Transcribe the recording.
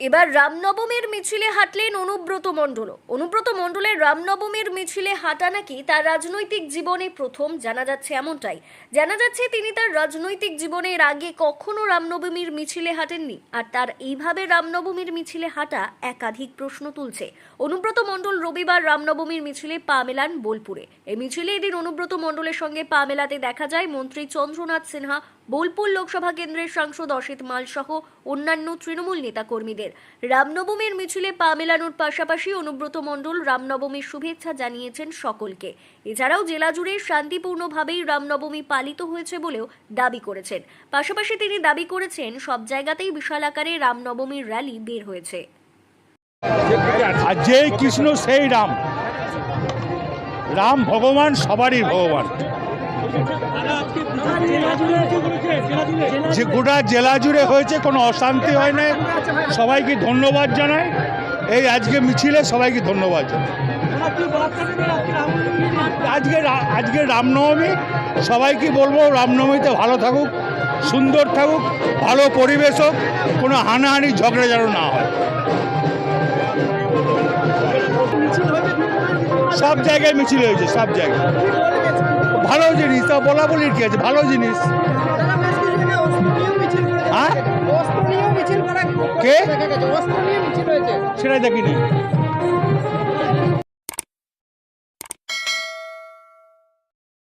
এবার রামনবমীর মিছিলে হাঁটলেন অনুব্রত মণ্ডল। অনুব্রত মণ্ডলের রামনবমীর মিছিলে হাঁটা নাকি তার রাজনৈতিক জীবনে প্রথম, জানা যাচ্ছে এমনটাই। জানা যাচ্ছে তিনি তার রাজনৈতিক জীবনের আগে কখনো রামনবমীর মিছিলে হাঁটেননি। আর তার এইভাবে রামনবমীর মিছিলে হাঁটা একাধিক প্রশ্ন তুলছে। অনুব্রত মণ্ডল রবিবার রামনবমীর মিছিলে পা মেলান বোলপুরে। এই মিছিলে এদিন অনুব্রত মণ্ডলের সঙ্গে পা মেলাতে দেখা যায় মন্ত্রী চন্দ্রনাথ সিনহা, বোলপুর লোকসভা কেন্দ্রের সাংসদ অসিত মাল সহ অন্যান্য তৃণমূল নেতাকর্মীদের। রামনবমীর মিছিলে পা মেলানোর পাশাপাশি অনুব্রত মণ্ডল রামনবমীর শুভেচ্ছা জানিয়েছেন সকলকে। এছাড়াও জেলা জুড়ে শান্তিপূর্ণভাবেই রামনবমী পালিত হয়েছে বলেও দাবি করেছেন। পাশাপাশি তিনি দাবি করেছেন, সব জায়গাতেই বিশাল আকারে রামনবমীর র্যালি বের হয়েছে। যেই কৃষ্ণ সেই রাম। রাম ভগবান সবারই ভগবান। যে গোটা জেলা জুড়ে হয়েছে, কোনো অশান্তি হয় না সবাইকে ধন্যবাদ জানাই। এই আজকে মিছিলে সবাইকে ধন্যবাদ জানাই। আজকে আজকে রামনবমী, সবাইকে বলব রামনবমীতে ভালো থাকুক, সুন্দর থাকুক, ভালো পরিবেশ হোক, কোনো হানাহানি, ঝগড়া যেন না হয়। সব জায়গায় মিছিল হয়েছে, সব জায়গায়। জিনিস তা বলা বলির কি আছে? ভালো জিনিস। সেটাই কে? সেটা দেখিনি।